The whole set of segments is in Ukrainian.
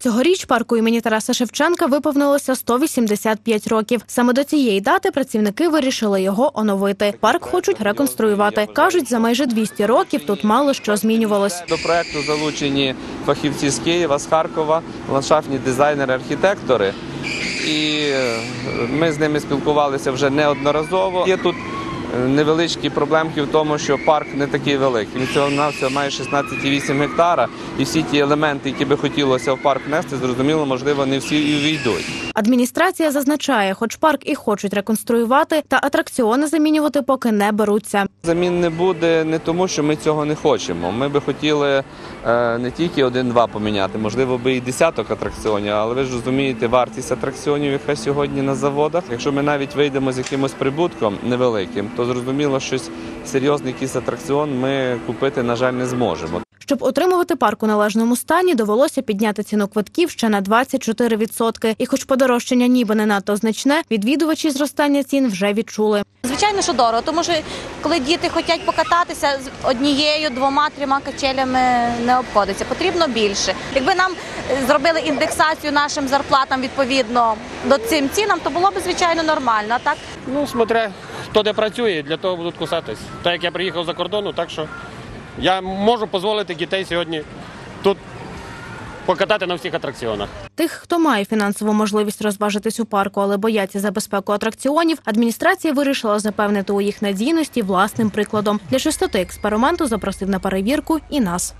Цьогоріч парку імені Тараса Шевченка виповнилося 185 років. Саме до цієї дати працівники вирішили його оновити. Парк хочуть реконструювати. кажуть, за майже 200 років тут мало що змінювалось. До проекту залучені фахівці з Києва, з Харкова, ландшафтні дизайнери, архітектори. І е, ми з ними спілкувалися вже неодноразово. Є тут невеличкі проблемки в тому, що парк не такий великий. Він цього навсього має 16,8 гектара, і всі ті елементи, які би хотілося в парк внести, зрозуміло, можливо, не всі і війдуть. Адміністрація зазначає, хоч парк і хочуть реконструювати, та атракціони замінювати поки не беруться. Замін не буде не тому, що ми цього не хочемо. Ми би хотіли е, не тільки один-два поміняти, можливо, би і десяток атракціонів, але ви ж розумієте вартість атракціонів, яка сьогодні на заводах. Якщо ми навіть вийдемо з якимось прибутком невеликим, то зрозуміло, щось серйозний якийсь атракціон ми купити, на жаль, не зможемо. Щоб утримувати парк у належному стані, довелося підняти ціну квитків ще на 24%. І хоч подорожчання ніби не надто значне, відвідувачі зростання цін вже відчули. Звичайно, що дорого, тому що коли діти хочуть покататися з однією, двома, трьома качелями не обходиться. Потрібно більше. Якби нам е, зробили індексацію нашим зарплатам відповідно до цим цінам, то було б звичайно нормально. А так Ну, смотря хто де працює, для того будуть кусатись. Так як я приїхав за кордону, так що я можу дозволити дітей сьогодні тут покатати на всіх атракціонах. Тих, хто має фінансову можливість розважитись у парку, але бояться за безпеку атракціонів, адміністрація вирішила запевнити у їх надійності власним прикладом. Для чистоти експерименту запросив на перевірку і нас.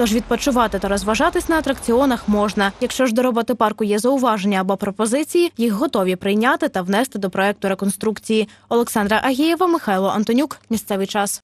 Тож відпочивати та розважатись на атракціонах можна. Якщо ж до роботи парку є зауваження або пропозиції, їх готові прийняти та внести до проекту реконструкції. Олександра Агієва, Михайло Антонюк. Місцевий час.